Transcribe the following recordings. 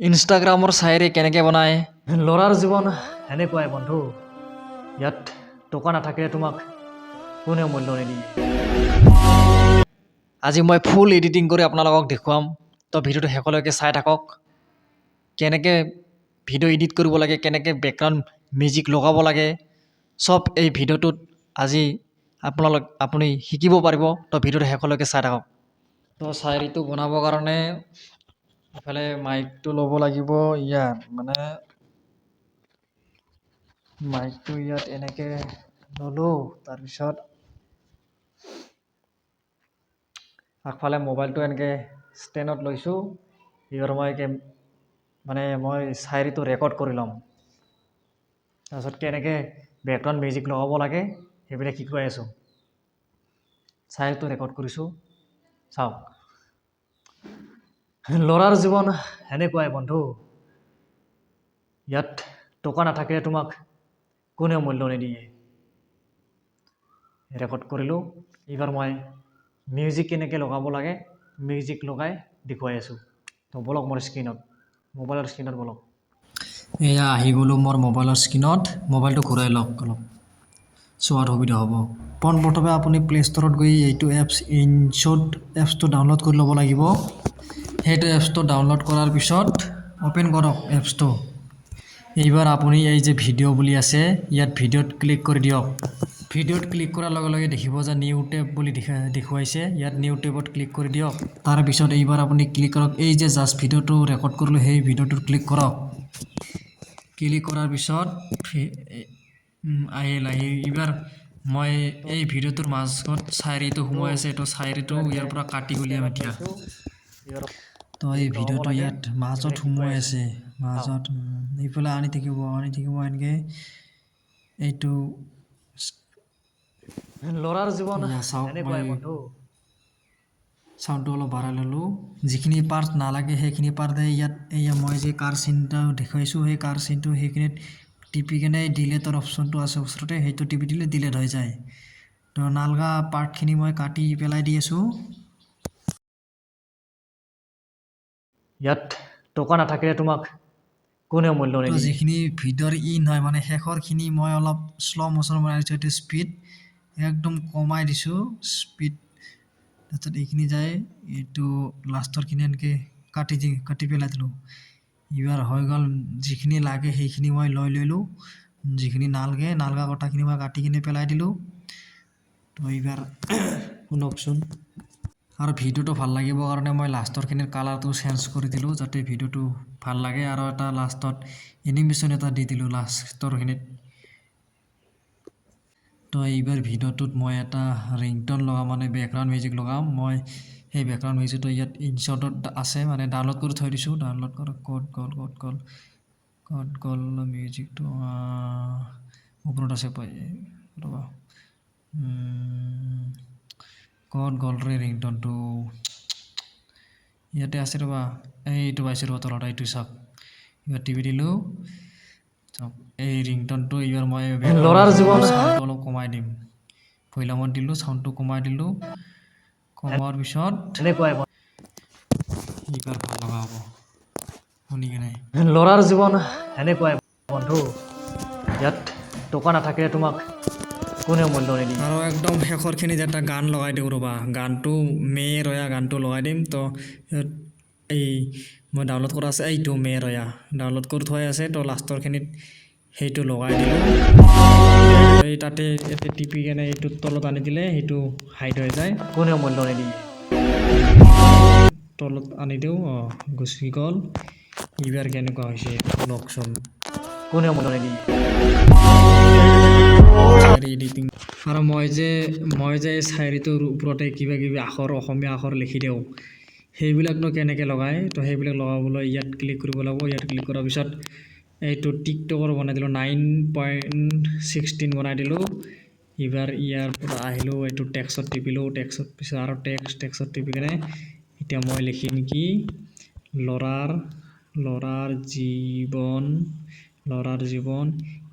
ইনষ্টাগ্ৰামৰ চায়েৰী কেনেকৈ বনায়? ল'ৰাৰ জীৱন সেনেকুৱাই, বন্ধু। ইয়াত টকা নাথাকিলে তোমাক কোনেও মূল্য নিদিয়ে। আজি মই ফুল এডিটিং কৰি আপোনালোকক দেখুৱাম। তো ভিডিঅ'টো শেষলৈকে চাই থাকক। কেনেকৈ ভিডিঅ' এডিট কৰিব লাগে, কেনেকৈ বেকগ্ৰাউণ্ড মিউজিক লগাব লাগে, চব এই ভিডিঅ'টোত আজি আপোনালোক, আপুনি শিকিব পাৰিব। তো ভিডিঅ'টো শেষলৈকে চাই থাকক। তো চায়েৰীটো বনাবৰ কাৰণে ইফালে মাইকটো ল'ব লাগিব ইয়াত মানে মাইকটো ইয়াত এনেকৈ ল'লোঁ, তাৰপিছত আগফালে মোবাইলটো এনেকৈ ষ্টেণ্ডত লৈছোঁ এইবাৰ মই মানে মই চায়েৰীটো ৰেকৰ্ড কৰি ল'ম। তাৰপিছত কেনেকৈ বেকগ্ৰাউণ্ড মিউজিক লগাব লাগে, সেইবিলাক শিকুৱাই আছোঁ। চায়েৰীটো ৰেকৰ্ড কৰিছোঁ। চাওক। ল'ৰাৰ জীৱন সেনেকুৱাই, বন্ধু। ইয়াত টকা নাথাকিলে তোমাক কোনেও মূল্য নিদিয়ে। ৰেকৰ্ড কৰিলোঁ। এইবাৰ মই মিউজিক কেনেকৈ লগাব লাগে মিউজিক লগাই দেখুৱাই আছোঁ। তো ব'লক মোৰ স্ক্ৰীণত মোবাইলৰ স্ক্ৰীণত ব'লক। এয়া আহি গ'লোঁ মোৰ মোবাইলৰ স্ক্ৰীণত মোবাইলটো ঘূৰাই লওক অলপ। চোৱাত সুবিধা হ'ব। পোনপ্ৰথমে আপুনি প্লে' ষ্ট'ৰত গৈ এইটো এপছ ইনশ্বট এপছটো ডাউনলোড কৰি ল'ব লাগিব। সেইটো এপছটো ডাউনলোড কৰাৰ পিছত অ'পেন কৰক এপছটো এইবাৰ আপুনি এই যে ভিডিঅ' বুলি আছে, ইয়াত ভিডিঅ'ত ক্লিক কৰি দিয়ক। ভিডিঅ'ত ক্লিক কৰাৰ লগে লগে দেখিব যে নিউ টেব বুলি দেখা, দেখুৱাইছে। ইয়াত নিউ টেবত ক্লিক কৰি দিয়ক। তাৰপিছত এইবাৰ আপুনি ক্লিক কৰক। এই যে জাষ্ট ভিডিঅ'টো ৰেকৰ্ড কৰিলোঁ, সেই ভিডিঅ'টোত ক্লিক কৰক। ক্লিক কৰাৰ পিছত আহিল। আহি, এইবাৰ মই এই ভিডিঅ'টোৰ মাজত চায়েৰীটো সোমাই আছে। এইটো চায়েৰীটো ইয়াৰ পৰা কাটি উলিয়াম এতিয়া। তো এই ভিডিঅ'টো ইয়াত মাজত সোমোৱাই আছে। মাজত এইফালে আনি থাকিব আনি থাকিব এনেকৈ এইটো ল'ৰাৰ জীৱন চাউণ্ডটো অলপ বঢ়াই ল'লোঁ। যিখিনি পাৰ্ট নালাগে সেইখিনি পাৰ্টে ইয়াত এয়া মই যে কাৰ চিনটা দেখুৱাইছোঁ সেই কাৰ চিনটো সেইখিনিত টিপি কেনে ডিলেটৰ অপশ্যনটো আছে ওচৰতে। সেইটো টিপি দিলে ডিলেট হৈ যায়। তো নালগা পাৰ্টখিনি মই কাটি পেলাই দি আছোঁ। ইয়াত টকা নাথাকিলে তোমাক কোনেও মূল্য নিদিয়ে। যিখিনি ভিডিঅ'ৰ ইন হয় মানে শেষৰখিনি মই অলপ শ্ল' মোশ্যন বনাই দিছোঁ এইটো স্পীড একদম কমাই দিছোঁ স্পীড তাৰপিছত এইখিনি যায় এইটো লাষ্টৰখিনি এনেকৈ কাটি দি কাটি পেলাই দিলোঁ। এইবাৰ হৈ গ'ল যিখিনি লাগে সেইখিনি মই লৈ ল'লোঁ যিখিনি নালগে নালগা কটাখিনি মই কাটি কিনে পেলাই দিলোঁ। তো এইবাৰ শুনকচোন। আৰু ভিডিঅ'টো ভালো লাগিব কাৰণে মই লাষ্টৰখিনিৰ কালাৰটো চেঞ্জ কৰি দিলোঁ, যাতে ভিডিঅ'টো ভালো লাগে। আৰু এটা লাষ্টত এনিমেশ্যন এটা দি দিলোঁ লাষ্টৰখিনিত। তো এইবাৰ ভিডিঅ'টোত মই এটা ৰিংটন লগাম মানে বেকগ্ৰাউণ্ড মিউজিক লগাম। মই সেই বেকগ্ৰাউণ্ড মিউজিকটো ইয়াত ইনশ্বটত আছে মানে ডাউনলোড কৰি থৈ দিছোঁ। ডাউনলোড কৰক ক'ত গ'ল ক'ত গ'ল ক'ত গ'ল মিউজিকটো ওপৰত আছে ৰ'বা। ক'ত গ'ল ৰে ৰিংটনটো? ইয়াতে আছে ৰ'বা। এইটো পাইছোঁ ৰ'বা তলত এইটো চাওক। এইবাৰ টিভি দিলোঁ। চাওক এই ৰিংটনটো এইবাৰ মই ল'ৰাৰ জীৱন। অলপ কমাই দিম। ভৈলামত দিলোঁ চাউণ্ডটো কমাই দিলোঁ। কমোৱাৰ পিছত এইবাৰ ভালো লগা হ'ব। শুনি কেনে? ল'ৰাৰ জীৱন সেনেকুৱাই বন্ধু। ইয়াত টকা নাথাকিলে তোমাক। কোনেও মূল্য নিদিয়ে আৰু একদম শেষৰখিনিত এটা গান লগাই দিওঁ ৰ'বা। গানটো মে ৰয়া গানটো লগাই দিম। তো এই মই ডাউনলোড কৰা আছে এইটো মে ৰয়া। ডাউনলোড কৰি থোৱাই আছে তো লাষ্টৰখিনিত সেইটো লগাই দিলোঁ। এই তাতে ইয়াতে টিপি কেনে এইটো তলত আনি দিলে সেইটো হাইড হৈ যায়। কোনেও মূল্য নিদিয়ে তলত আনি দিওঁ অঁ গুচি গ'ল। এইবাৰ কেনেকুৱা হৈছে শুনকচোন কোনেও মূল্য নিদিয়ে আৰু মই যে মই যে এই ওপৰতে কিবা কিবি আখৰ, অসমীয়া আখৰ লিখি দিওঁ সেইবিলাকনো কেনেকৈ লগায়? তো সেইবিলাক লগাবলৈ ইয়াত ক্লিক কৰিব লাগিব। ইয়াত ক্লিক কৰাৰ পিছত, এইটো টিকটকৰ বনাই দিলোঁ নাইন পইণ্ট ছিক্সটিন বনাই দিলোঁ। এইবাৰ ইয়াৰ পৰা আহিলোঁ, এইটো টেক্সত টিপিলোঁ। টেক্সত পিছত আৰু টেক্স টেক্সত টিপি কেনে এতিয়া মই লিখিম কি? ল'ৰাৰ ল'ৰাৰ জীৱন ল'ৰাৰ জীৱন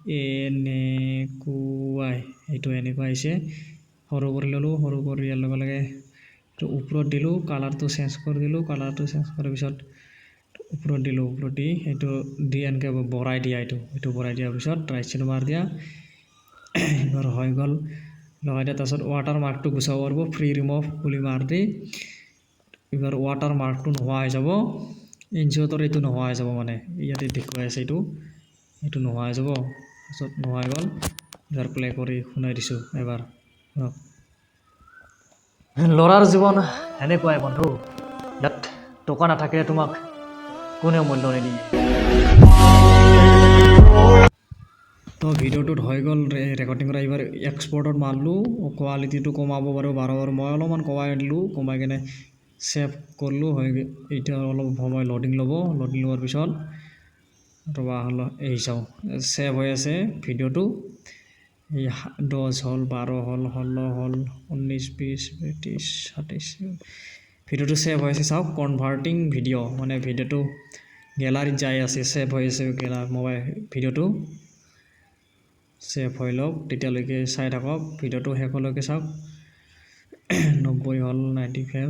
এনেকুৱাই এইটো এনেকুৱা আহিছে সৰু কৰি ল'লোঁ সৰু কৰি দিয়াৰ লগে লগে এইটো ওপৰত দিলোঁ কালাৰটো চেঞ্জ কৰি দিলোঁ কালাৰটো চেঞ্জ কৰাৰ পিছত ওপৰত দিলোঁ ওপৰত দি সেইটো দি এনেকৈ বঢ়াই দিয়া এইটো এইটো বঢ়াই দিয়াৰ পিছত চাইড মাৰ দিয়া এবাৰ হৈ গ'ল লগাই দিয়া তাৰপিছত ৱাটাৰ মাৰ্কটো গুচাব পাৰিব ফ্ৰী ৰিমভ বুলি মাৰ দি এইবাৰ ৱাটাৰ মাৰ্কটো নোহোৱা হৈ যাব ইনচিয়তৰ এইটো নোহোৱা হৈ যাব মানে ইয়াতে দেখুৱাই আছে এইটো এইটো নোহোৱা হৈ যাব তাৰপিছত নোহোৱা গ'ল। এইবাৰ প্লে কৰি শুনাই দিছোঁ এবাৰ শুনক। ল'ৰাৰ জীৱন এনেকুৱাই বন্ধু। ইয়াত টকা নাথাকিলে তোমাক কোনেও মূল্য নিদিয়ে। তো ভিডিঅ'টোত হৈ গ'ল ৰেকৰ্ডিং কৰা। এইবাৰ এক্সপৰ্টত মাৰিলোঁ কোৱালিটিটো কমাব পাৰোঁ বাৰ বাৰ মই অলপমান কমাই দিলোঁ কমাই কেনে ছেভ কৰিলোঁ। হৈ এতিয়া অলপ সময় ল'ডিং ল'ব। ল'ডিং লোৱাৰ পিছত ৰবা হল এই চাওঁ। ছেভ হৈ আছে ভিডিঅ'টো। এই দহ হ'ল, বাৰ হ'ল, ষোল্ল হ'ল ঊনৈছ বিছ ত্ৰিছ সাতাইছ ভিডিঅ'টো ছেভ হৈ আছে, চাওক কনভাৰ্টিং ভিডিঅ' মানে ভিডিঅ'টো গেলাৰীত যাই আছে, ছেভ হৈ আছে গেলা মোবাইল ভিডিঅ'টো। ছেভ হৈ লওক, তেতিয়ালৈকে চাই থাকক, ভিডিঅ'টো শেষলৈকে চাওক। নব্বৈ হ'ল, নাইণ্টি ফাইভ।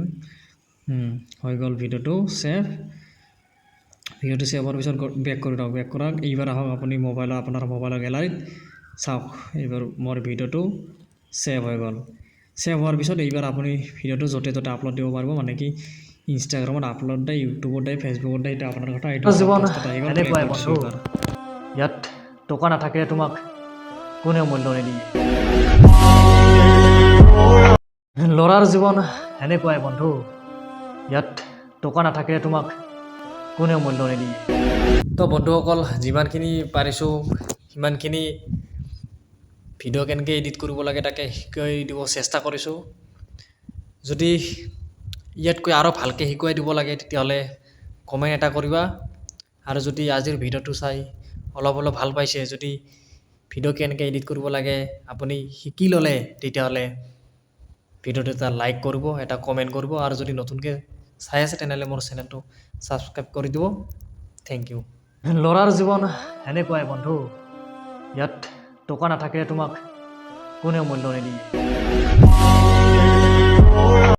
হৈ গ'ল ভিডিঅ'টো, ছেভ। ছেভ হোৱাৰ পিছত বেক কৰি দিয়ক বেক কৰক। এইবাৰ আহক আপুনি মোবাইলৰ আপোনাৰ মোবাইলৰ গেলাৰীত চাওক এইবাৰ মোৰ ভিডিঅ'টো ছেভ হৈ গ'ল। ছেভ হোৱাৰ পিছত এইবাৰ আপুনি ভিডিঅ'টো য'তে ত'তে আপলোড দিব পাৰিব। মানে কি ইনষ্টাগ্ৰামত আপলোড দিয়ে ইউটিউবত দিয়ে ফেচবুকত দিয়ে এতিয়া আপোনাৰ কথা এইটো এনেকুৱাই বন্ধু। ইয়াত টকা নাথাকিলে তোমাক কোনেও মূল্য নিদিয়ে। ল'ৰাৰ জীৱন এনেকুৱাই বন্ধু। ইয়াত টকা নাথাকিলে তোমাক কোনেও মূল্য নিদিয়ে। তো বন্ধুসকল, যিমানখিনি পাৰিছোঁ, সিমানখিনি ভিডিঅ' কেনেকৈ এডিট কৰিব লাগে তাকে শিকাই দিব চেষ্টা কৰিছোঁ। যদি ইয়াতকৈ আৰু ভালকৈ শিকাই দিব লাগে, তেতিয়াহ'লে কমেণ্ট এটা কৰিবা। আৰু যদি আজিৰ ভিডিঅ'টো চাই অলপ অলপ ভালো পাইছে, যদি ভিডিঅ' কেনেকৈ এডিট কৰিব লাগে, আপুনি শিকি ল'লে, তেতিয়াহ'লে ভিডিঅ'টো এটা লাইক কৰিব, এটা কমেণ্ট কৰিব। আৰু যদি নতুনকৈ চাই আছে তেনেহ'লে মোৰ চেনেলটো ছাবস্ক্ৰাইব কৰি দিব। থেংক ইউ ল'ৰাৰ জীৱন এনেকুৱাই বন্ধু। ইয়াত টকা নাথাকিলে তোমাক কোনেও মূল্য নিদিয়ে।